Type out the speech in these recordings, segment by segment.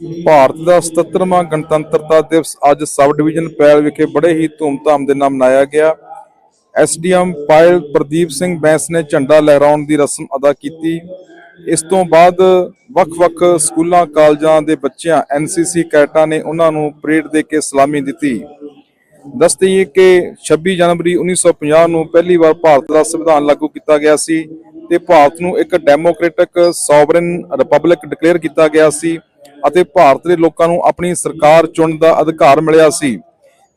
ਭਾਰਤ ਦਾ 77ਵਾਂ ਗਣਤੰਤਰਤਾ ਦਿਵਸ ਅੱਜ sub division ਪੈਲ ਵਿਖੇ ਬੜੇ ਹੀ ਧੂਮਧਾਮ ਦੇ ਨਾਲ ਮਨਾਇਆ ਗਿਆ। ਐਸਡੀਐਮ ਪਾਇਲ ਪ੍ਰਦੀਪ ਸਿੰਘ ਬੈਂਸ ਨੇ ਝੰਡਾ ਲਹਿਰਾਉਣ ਦੀ ਰਸਮ ਅਦਾ ਕੀਤੀ। ਇਸ ਤੋਂ ਬਾਅਦ ਵੱਖ-ਵੱਖ ਸਕੂਲਾਂ, ਕਾਲਜਾਂ ਦੇ ਬੱਚਿਆਂ ਐਨਸੀਸੀ ਕੈਡਟਾਂ ਨੇ ਉਹਨਾਂ ਨੂੰ ਪਰੇਡ ਦੇ ਕੇ ਸਲਾਮੀ ਦਿੱਤੀ। ਦੱਸ ਦਈਏ ਕਿ 26 ਜਨਵਰੀ 1950 ਨੂੰ ਪਹਿਲੀ ਵਾਰ ਭਾਰਤ ਦਾ ਸੰਵਿਧਾਨ ਲਾਗੂ ਕੀਤਾ ਗਿਆ ਸੀ ਤੇ ਭਾਰਤ ਨੂੰ ਇੱਕ ਡੈਮੋਕ੍ਰੈਟਿਕ ਸੋਵਰਨ ਰਿਪਬਲਿਕ ਡਿਕਲੇਅਰ ਕੀਤਾ ਗਿਆ ਸੀ। ਅਤੇ ਭਾਰਤ ਦੇ ਲੋਕਾਂ ਨੂੰ ਆਪਣੀ ਸਰਕਾਰ ਚੁਣਨ ਦਾ ਅਧਿਕਾਰ ਮਿਲਿਆ ਸੀ।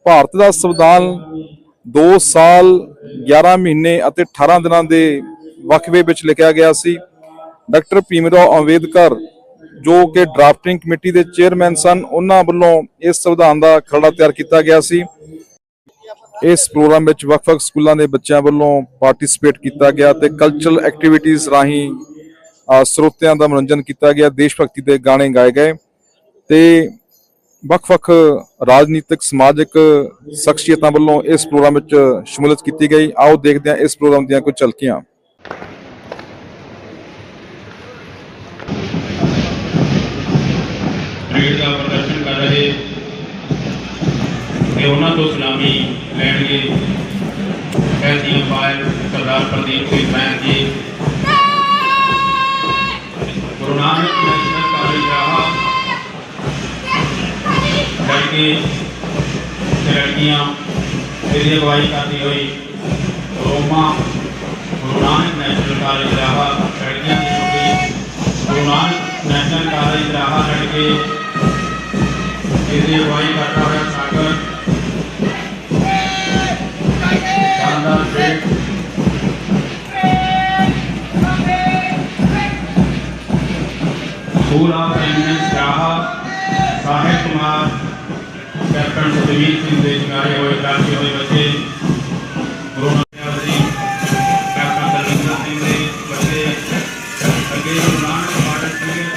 ਭਾਰਤ ਦਾ ਸੰਵਿਧਾਨ 2 ਸਾਲ 11 ਮਹੀਨੇ ਅਤੇ 18 ਦਿਨਾਂ ਦੇ ਵਕਫੇ ਵਿੱਚ ਲਿਖਿਆ ਗਿਆ ਸੀ। ਡਾਕਟਰ ਭੀਮਰਾਓ ਅੰਬੇਦਕਰ, ਜੋ ਕਿ ਡਰਾਫਟਿੰਗ ਕਮੇਟੀ ਦੇ ਚੇਅਰਮੈਨ ਸਨ, ਉਹਨਾਂ ਵੱਲੋਂ ਇਸ ਸੰਵਿਧਾਨ ਦਾ ਖਰੜਾ ਤਿਆਰ ਕੀਤਾ ਗਿਆ ਸੀ। ਇਸ ਪ੍ਰੋਗਰਾਮ ਵਿੱਚ ਵੱਖ-ਵੱਖ ਸਕੂਲਾਂ ਦੇ ਬੱਚਿਆਂ ਵੱਲੋਂ ਪਾਰਟਿਸਿਪੇਟ ਕੀਤਾ ਗਿਆ ਤੇ ਕਲਚਰਲ ਐਕਟੀਵਿਟੀਜ਼ ਰਾਹੀਂ ਸਰੋਤਿਆਂ ਦਾ ਮਨੋਰੰਜਨ ਕੀਤਾ ਗਿਆ, ਦੇਸ਼ ਭਗਤੀ ਦੇ ਗਾਣੇ ਗਾਏ ਗਏ ਤੇ ਵੱਖ-ਵੱਖ ਰਾਜਨੀਤਿਕ, ਸਮਾਜਿਕ ਸ਼ਖਸੀਅਤਾਂ ਵੱਲੋਂ ਇਸ ਪ੍ਰੋਗਰਾਮ ਵਿੱਚ ਸ਼ਮੂਲੀਅਤ ਕੀਤੀ ਗਈ। ਆਓ ਦੇਖਦੇ ਹਾਂ ਇਸ ਪ੍ਰੋਗਰਾਮ ਦੀਆਂ ਕੁਝ ਝਲਕੀਆਂ। ਪਰੇਡ ਦਾ ਪ੍ਰਦਰਸ਼ਨ ਕਰ ਰਹੇ ਤੇ ਉਹਨਾਂ ਤੋਂ ਸਲਾਮੀ ਲੈਣਗੇ। ਐਸਡੀ ਅੰਪਾਇਰ ਸਰਦਾਰ ਪ੍ਰਦੀਪ ਸਿੰਘ ਬੈਂਸ ਜੀ। ਲੜਕੇ ਤੇ ਲੜਕੀਆਂ ਇਹਦੀ ਅਗਵਾਈ ਕਰਦੀ ਹੋਈ ਰੋਮਾ ਗੁਰੂ ਨਾਨਕ ਨੈਸ਼ਨਲ ਕਾਲਜ ਰਾਹਾ ਲੜਕੀਆਂ ਦੀ ਟੁਕੜੀ ਗੁਰੂ ਨਾਨਕ ਨੈਸ਼ਨਲ ਕਾਲਜ ਰਾਹਾ ਲੜਕੇ ਇਹਦੀ ਅਗਵਾਈ ਕਰਦਾ ਹੋਇਆ ਸਾਗਰ ਸ਼ਾਨਦਾਰ ਪਰੇਡ ਸਕੂਲ ਆਫ ਐਮਿਨੈਂਸ ਰਾਹਾ ਸਾਹਿਬ ਕੁਮਾਰ ਕੈਪਟਨ ਸੁਖਵੀਰ ਸਿੰਘ ਦੇ ਜਗਾਏ ਹੋਏ ਕਾਫੀ ਹੋਏ ਬੱਚੇ ਗੁਰੂ ਨਾਨਕ ਦੇਵ ਜੀ ਕੈਪਟਨ ਦਲਵਿੰਦਰ ਸਿੰਘ ਦੇ ਬੱਚੇ ਅੱਗੇ ਗੁਰੂ ਨਾਨਕ ਮਾਡਲ ਸੀਨੀਅਰ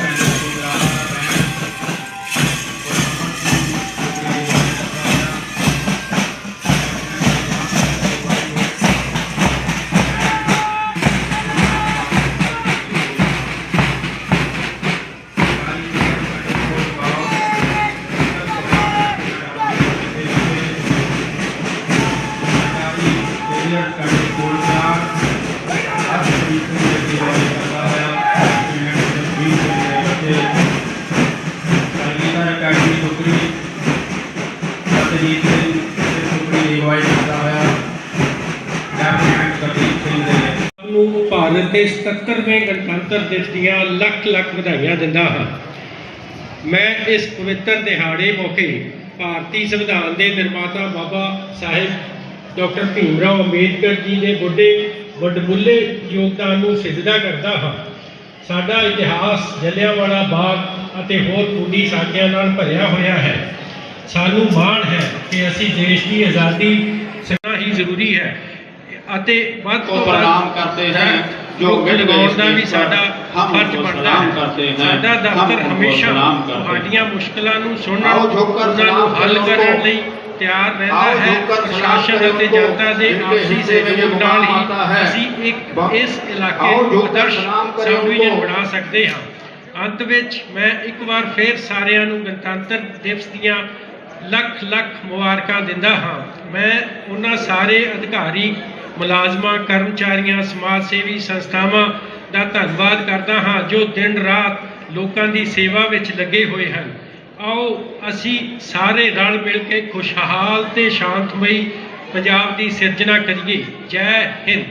ਨੂੰ ਭਾਰਤ ਦੇ 77ਵੇਂ ਗਣਤੰਤਰ ਦਿਵਸ ਦੀਆਂ ਲੱਖ ਲੱਖ ਵਧਾਈਆਂ ਦਿੰਦਾ ਹਾਂ। ਮੈਂ ਇਸ ਪਵਿੱਤਰ ਦਿਹਾੜੇ ਮੌਕੇ ਭਾਰਤੀ ਸੰਵਿਧਾਨ ਦੇ ਨਿਰਮਾਤਾ ਬਾਬਾ ਸਾਹਿਬ ਡਾਕਟਰ ਭੀਮ ਰਾਓ ਅੰਬੇਦਕਰ ਜੀ ਦੇ ਵੱਡੇ ਵੱਡਮੁੱਲੇ ਯੋਗਦਾਨ ਨੂੰ ਸਿੱਧਾ ਕਰਦਾ ਹਾਂ। ਸਾਡਾ ਇਤਿਹਾਸ ਜਲਿਆਂਵਾਲਾ ਬਾਗ ਅਤੇ ਹੋਰ ਖੂਨੀ ਸਾਕਿਆਂ ਨਾਲ ਭਰਿਆ ਹੋਇਆ ਹੈ। ਸਾਨੂੰ ਮਾਣ ਹੈ ਕਿ ਅਸੀਂ ਦੇਸ਼ ਦੀ ਆਜ਼ਾਦੀ ਸਿੱਖਣਾ ਹੀ ਜ਼ਰੂਰੀ ਹੈ ਅਤੇ ਵੱਧ ਤੋਂ ਪ੍ਰਣਾਮ ਕਰਦੇ ਹਾਂ ਜੋ ਗਣਗੌਰ ਦਾ ਵੀ ਸਾਡਾ ਫਰਜ਼ ਬਣਦਾ ਹੈ। ਸਾਡਾ ਦਫ਼ਤਰ ਹਮੇਸ਼ਾ ਤੁਹਾਡੀਆਂ ਮੁਸ਼ਕਲਾਂ ਨੂੰ ਸੁਣਨ ਨੂੰ ਹੱਲ ਕਰਨ ਲਈ ਤਿਆਰ ਰਹਿਣਾ ਹੈ। ਪ੍ਰਸ਼ਾਸਨ ਅਤੇ ਜਨਤਾ ਦੇ ਆਪਸੀ ਸਹਿਯੋਗ ਨਾਲ ਹੀ ਅਸੀਂ ਇੱਕ ਇਸ ਇਲਾਕੇ ਨੂੰ ਆਦਰਸ਼ ਸਬਡਿਵੀਜ਼ਨ ਬਣਾ ਸਕਦੇ ਹਾਂ। ਅੰਤ ਵਿੱਚ ਮੈਂ ਇੱਕ ਵਾਰ ਫੇਰ ਸਾਰਿਆਂ ਨੂੰ ਗਣਤੰਤਰ ਦਿਵਸ ਦੀਆਂ ਲੱਖ ਲੱਖ ਮੁਬਾਰਕਾਂ ਦਿੰਦਾ ਹਾਂ। ਮੈਂ ਉਹਨਾਂ ਸਾਰੇ ਅਧਿਕਾਰੀ ਮੁਲਾਜ਼ਮਾਂ ਕਰਮਚਾਰੀਆਂ ਸਮਾਜ ਸੇਵੀ ਸੰਸਥਾਵਾਂ ਦਾ ਧੰਨਵਾਦ ਕਰਦਾ ਹਾਂ ਜੋ ਦਿਨ ਰਾਤ ਲੋਕਾਂ ਦੀ ਸੇਵਾ ਵਿੱਚ ਲੱਗੇ ਹੋਏ ਹਨ। ਆਓ, ਅਸੀਂ ਸਾਰੇ ਰਲ ਮਿਲ ਕੇ ਖੁਸ਼ਹਾਲ ਤੇ ਸ਼ਾਂਤਮਈ ਪੰਜਾਬ ਦੀ ਸਿਰਜਣਾ ਕਰੀਏ। ਜੈ ਹਿੰਦ।